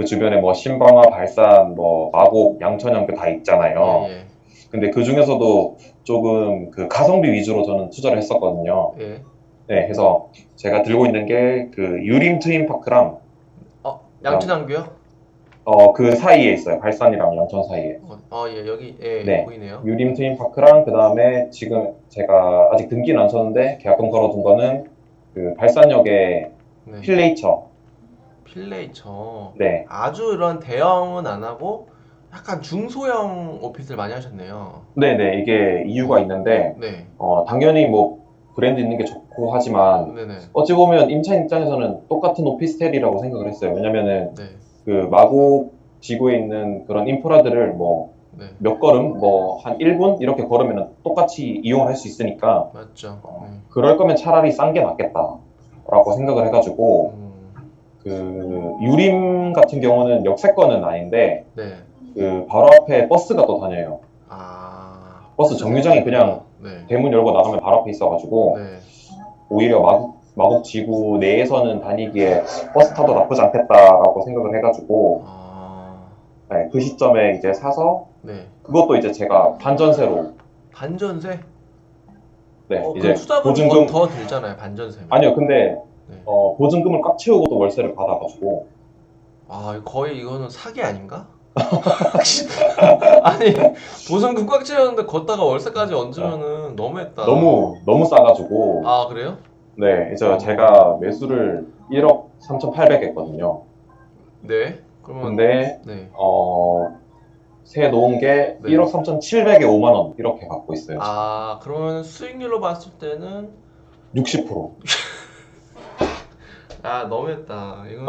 그 주변에 뭐 신방화, 발산, 뭐 마곡, 양천형 그 다 있잖아요. 예, 근데 그 중에서도 조금 그 가성비 위주로 저는 투자를 했었거든요. 예. 예. 네, 해서 제가 들고 있는 게 그 유림 트윈파크랑 어, 양천항교요? 어 그 사이에 있어요. 발산이랑 양천 사이에. 어, 어, 예, 여기 예, 네. 보이네요. 유림 트윈파크랑 그 다음에 지금 제가 아직 등기는 안 쳤는데 계약금 걸어둔 거는 그 발산역의 네. 필레이처. 필레이처. 네, 아주 이런 대형은 안 하고 약간 중소형 오피스를 많이 하셨네요. 네, 네 이게 이유가 있는데 네. 어 당연히 뭐 브랜드 있는 게 좋고 하지만 네네. 어찌 보면 임차인 입장에서는 똑같은 오피스텔이라고 생각을 했어요. 왜냐면은 네. 그 마곡 지구에 있는 그런 인프라들을 뭐몇 네. 걸음, 뭐 한 1분 이렇게 걸으면 똑같이 이용을 할 수 있으니까 맞죠. 네. 그럴 거면 차라리 싼 게 낫겠다라고 생각을 해가지고 음, 그 유림 같은 경우는 역세권은 아닌데 네. 그 바로 앞에 버스가 또 다녀요. 아. 버스 정류장이 그냥 네. 대문 열고 나가면 바로 앞에 있어가지고 네. 오히려 마곡, 마곡 지구 내에서는 다니기에 버스 타도 나쁘지 않겠다라고 생각을 해가지고 아. 네, 그 시점에 이제 사서 네. 그것도 이제 제가 반전세로 반전세? 네 어, 이제 투자금 보증금 더 들잖아요, 반전세면. 아니요 근데 네. 어, 보증금을 꽉 채우고 또 월세를 받아가지고 아, 거의 이거는 사기 아닌가? 아니, 보증금 꽉 채웠는데 걷다가 월세까지 얹으면은 너무했다. 너무 너무 싸가지고 아, 그래요? 네 이제 제가 매수를 1억 3,800 했거든요. 네. 그러면 근데 네. 어, 세 놓은 게 네. 1억 3,700에 5만 원 이렇게 받고 있어요. 아, 그러면 수익률로 봤을 때는 60%. 아, 너무했다. 이건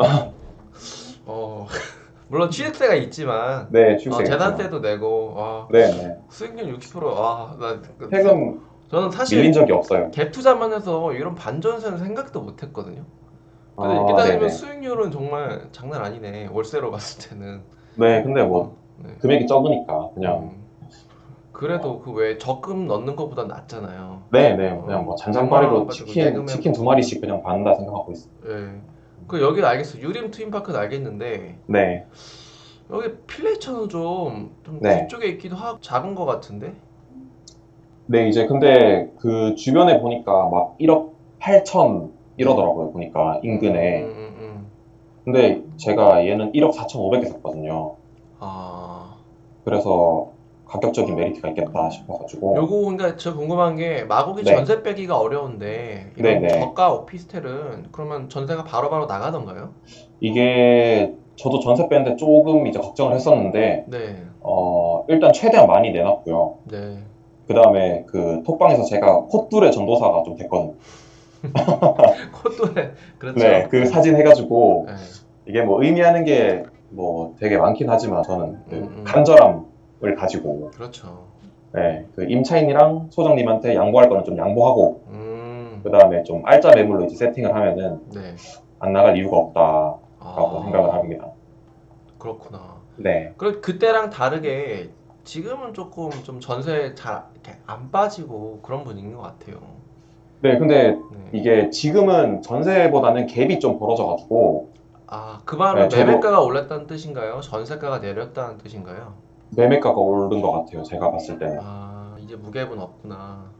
어, 물론 취득세가 있지만 네, 어, 취득세. 재산세도 내고 아, 네, 네. 수익률 60% 아, 나 그- 세금 저는 사실 밀린 적이 없어요. 갭 투자만 해서 이런 반전세는 생각도 못 했거든요. 근데 아, 이렇게 따지면 네네. 수익률은 정말 장난 아니네. 월세로 봤을 때는. 네, 근데 뭐 네. 금액이 적으니까 그냥 음. 그래도 그 왜 적금 넣는 것보다 낫잖아요. 네, 네, 그냥 뭐 잔잔바리로 가지고 치킨 내금에 치킨 두 마리씩 그냥 받는다 생각하고 있어요. 예. 그 여기 알겠어. 유림 트윈파크는 알겠는데 네, 여기 필레이처는 좀, 좀 네. 뒤쪽에 있기도 하고 작은 것 같은데. 네 이제 근데 그 주변에 보니까 막 1억 8천 이러더라고요 보니까 인근에. 음, 음, 음. 근데 제가 얘는 1억 4,500에 샀거든요. 아. 그래서 가격적인 메리트가 있겠다 싶어가지고. 요거 그러니까 저 궁금한 게 마곡이 네. 전세 빼기가 어려운데 이런 네네. 저가 오피스텔은 그러면 전세가 바로바로 나가던가요? 이게 저도 전세 빼는데 조금 이제 걱정을 했었는데 네. 어 일단 최대한 많이 내놨고요. 네. 그 다음에 그 톡방에서 제가 콧뚜레 전도사가 좀 됐거든요. 코또에 그렇죠. 네, 그 사진 해가지고 네. 이게 뭐 의미하는 게 뭐 되게 많긴 하지만 저는 그 음, 음. 간절함 을 가지고 그렇죠. 네, 그 임차인이랑 소장님한테 양보할 거는 좀 양보하고 음. 그 다음에 좀 알짜 매물로 이제 세팅을 하면은 네. 안 나갈 이유가 없다라고 아, 생각을 합니다. 그렇구나. 네, 그 그때랑 다르게 지금은 조금 좀 전세 잘 안 빠지고 그런 분위기인 것 같아요. 네, 근데 네. 이게 지금은 전세보다는 갭이 좀 벌어져가지고 아, 그 말은 네, 저도- 매매가가 올랐다는 뜻인가요? 전세가가 내렸다는 뜻인가요? 매매가가 오른 것 같아요. 제가 봤을 때는 아, 이제 무갭은 없구나.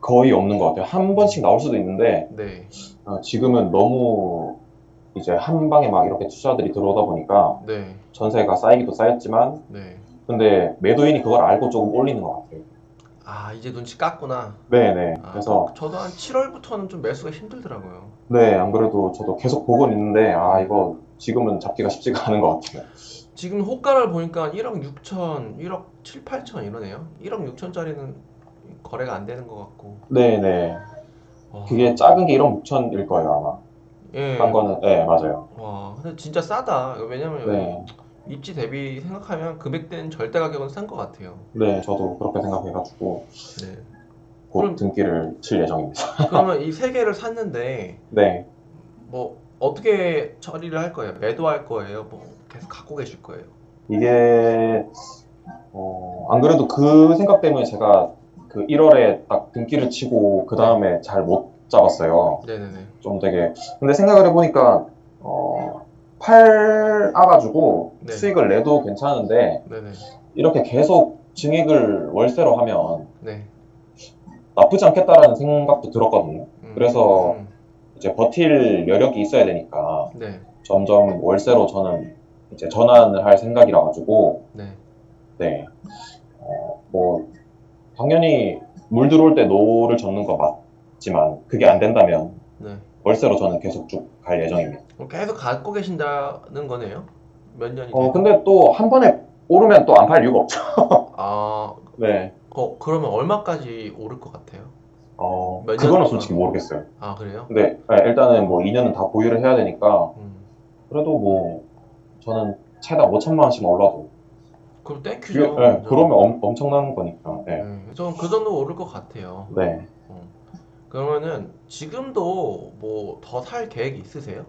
거의 없는 것 같아요. 한 번씩 나올 수도 있는데 네. 어, 지금은 너무 이제 한 방에 막 이렇게 투자들이 들어오다 보니까 네. 전세가 쌓이기도 쌓였지만 네. 근데 매도인이 그걸 알고 조금 올리는 것 같아요. 아, 이제 눈치 깠구나. 네네. 아, 그래서 저도 한 7월부터는 좀 매수가 힘들더라고요. 네, 안 그래도 저도 계속 보고 있는데 아 이거 지금은 잡기가 쉽지가 않은 것 같아요. 지금 호가를 보니까 1억 6천, 1억 7, 8천 이러네요. 1억 6천짜리는 거래가 안 되는 것 같고. 네네. 와, 그게 작은 게 1억 6천일 거예요 아마. 예. 딴 거는 네 맞아요. 와, 근데 진짜 싸다. 왜냐면 네, 입지 대비 생각하면 금액대는 절대 가격은 싼 것 같아요. 네 저도 그렇게 생각해가지고 네. 곧 그럼- 등기를 칠 예정입니다. 그러면 이 세 개를 샀는데 네. 뭐 어떻게 처리를 할 거예요? 매도할 거예요? 뭐 계속 갖고 계실 거예요? 이게 어, 안 그래도 그 생각 때문에 제가 그 1월에 딱 등기를 치고 그 다음에 잘 못 잡았어요. 네네네. 좀 되게 근데 생각을 해보니까 어, 팔아가지고 네. 수익을 내도 괜찮은데 네네. 이렇게 계속 증액을 월세로 하면 네. 나쁘지 않겠다라는 생각도 들었거든요. 음, 그래서 음, 이제 버틸 여력이 있어야 되니까 네. 점점 월세로 저는 이제 전환을 할 생각이라 가지고 네. 네. 어, 뭐 당연히 물 들어올 때 노를 젓는 거 맞지만 그게 안 된다면 네. 월세로 저는 계속 쭉 갈 예정입니다. 그럼 계속 갖고 계신다는 거네요? 몇 년이 어? 근데 또 한 번에 오르면 또 안 팔 이유가 없죠. 아, 네. 거, 그러면 얼마까지 오를 것 같아요? 어몇 그거는 년 솔직히? 모르겠어요. 아, 그래요? 근데 네, 일단은 뭐 2년은 다 보유를 해야 되니까 음. 그래도 뭐 저는 최다 5천만 원씩만 올라도 그럼 땡큐죠. 네, 완전. 그러면 엄, 엄청난 거니까. 네. 네. 저는 그 정도 오를 것 같아요. 네. 그러면은 지금도 뭐 더 살 계획이 있으세요?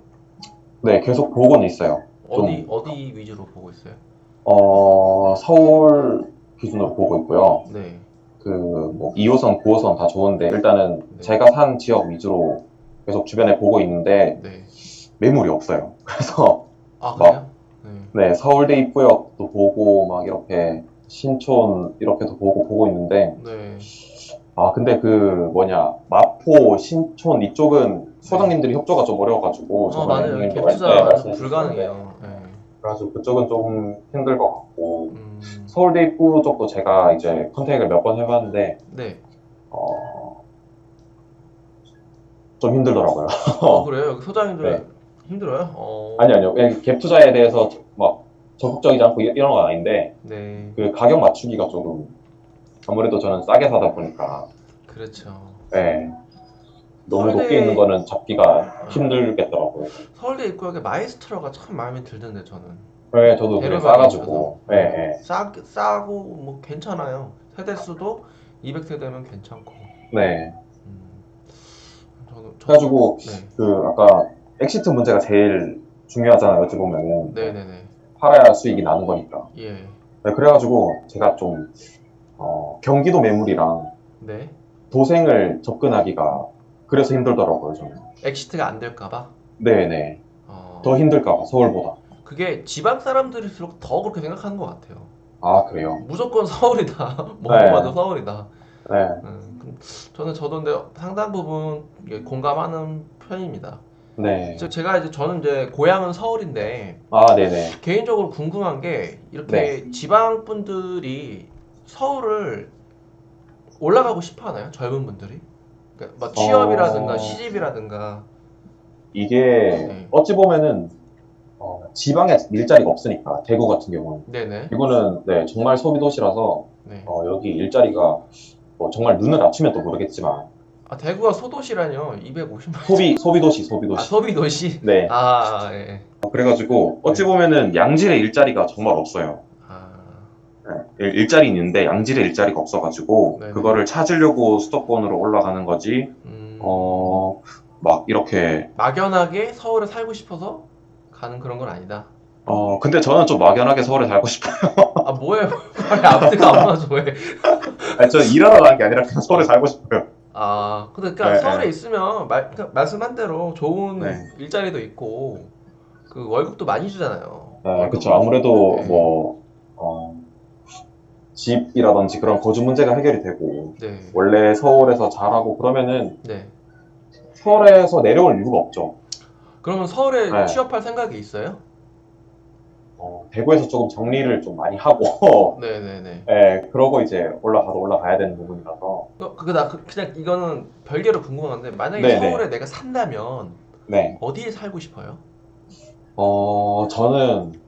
네, 계속 보고는 있어요. 어디 어디 위주로 보고 있어요? 어, 서울 기준으로 보고 있고요. 네. 그, 뭐, 2호선, 9호선 다 좋은데, 일단은 네. 제가 산 지역 위주로 계속 주변에 보고 있는데, 네. 매물이 없어요. 그래서, 아, 그래요? 네. 네, 서울대 입구역도 보고, 막 이렇게, 신촌, 이렇게도 보고, 보고 있는데, 네. 아, 근데 그, 뭐냐, 마포, 신촌 이쪽은 소장님들이 협조가 좀 어려워가지고, 어, 저번에 맞아요. 형님도 갭 말- 투자 네, 말씀해 불가능해요. 네. 그래가지고 그쪽은 조금 힘들 것 같고, 음. 서울대 입구 쪽도 제가 이제 컨택을 몇 번 해봤는데, 네. 어, 좀 힘들더라고요. 어, 그래요? 여기 소장님들 네. 힘들어요? 어. 아니, 아니요. 예, 갭 투자에 대해서 막 적극적이지 않고 이- 이런 건 아닌데, 네. 그 가격 맞추기가 조금, 아무래도 저는 싸게 사다 보니까, 그렇죠. 예. 너무 서울대- 높게 있는 거는 잡기가 힘들겠더라고요. 서울대 입구역에 마이스트로가 참 마음에 들던데 저는. 예, 저도 그래 싸가지고, 예, 예. 싸 싸고 뭐 괜찮아요. 세대 수도 200세대면 괜찮고. 네. 음. 저는 저도- 그래가지고, 네. 그, 아까, 엑시트 문제가 제일 중요하잖아요, 어찌 보면은. 네네네. 팔아야 수익이 나는 거니까. 예. 네, 그래가지고, 제가 좀, 어, 경기도 매물이랑 네. 도생을 접근하기가, 그래서 힘들더라고요, 저는. 엑시트가 안 될까봐. 네네. 어. 더 힘들까봐, 서울보다. 그게 지방 사람들일수록 더 그렇게 생각하는 것 같아요. 아, 그래요? 무조건 서울이다. 뭐 네. 봐도 서울이다. 네. 음, 그- 저는 저도 근데 상당 부분 이게 공감하는 편입니다. 네. 즉 제가 이제 저는 이제 고향은 서울인데 아, 네네. 개인적으로 궁금한 게 이렇게 지방 분들이 서울을 올라가고 싶어 하나요? 젊은 분들이? 그러니까 뭐 취업이라든가 어. 시집이라든가 이게, 네. 어찌 보면은, 어, 지방에 일자리가 없으니까, 대구 같은 경우는. 네네 대구는, 네, 정말 소비 도시라서, 네. 어, 여기 일자리가, 뭐, 정말 눈을 맞추면 또 모르겠지만, 아 대구가 소도시라뇨 250만 소비, 소비 도시, 아 소비도시. 소비 도시 네. 아 예. 그래가지고, 어찌 보면은 양질의 일자리가 정말 없어요. 아 네, 일- 일자리 있는데 양질의 일자리가 없어가지고 네네. 그거를 찾으려고 수도권으로 올라가는 거지 음, 어 막 이렇게 막연하게 서울에 살고 싶어서 가는 그런 건 아니다. 어 근데 저는 좀 막연하게 서울에 살고 싶어요 아 뭐예요? 빨리 앞뒤가 안 맞아 왜? 아니, 저는 일하러 가는 게 아니라 그냥 서울에 살고 싶어요 아 근데 그러니까 네, 서울에 네. 있으면 말, 그러니까 말씀한 대로 좋은 네. 일자리도 있고 그 월급도 많이 주잖아요. 네, 그쵸 아무래도 네. 뭐 어, 집이라든지 그런 거주 문제가 해결이 되고 네. 원래 서울에서 잘하고 그러면은 네. 서울에서 내려올 이유가 없죠 그러면 서울에 네. 취업할 생각이 있어요? 어, 대구에서 조금 정리를 좀 많이 하고 네네네. 네, 그러고 이제 올라가도 올라가야 되는 부분이라서 그, 그거 나 그- 그냥 이거는 별개로 궁금한 건데 만약에 네네. 서울에 내가 산다면 네 어디에 살고 싶어요? 어, 저는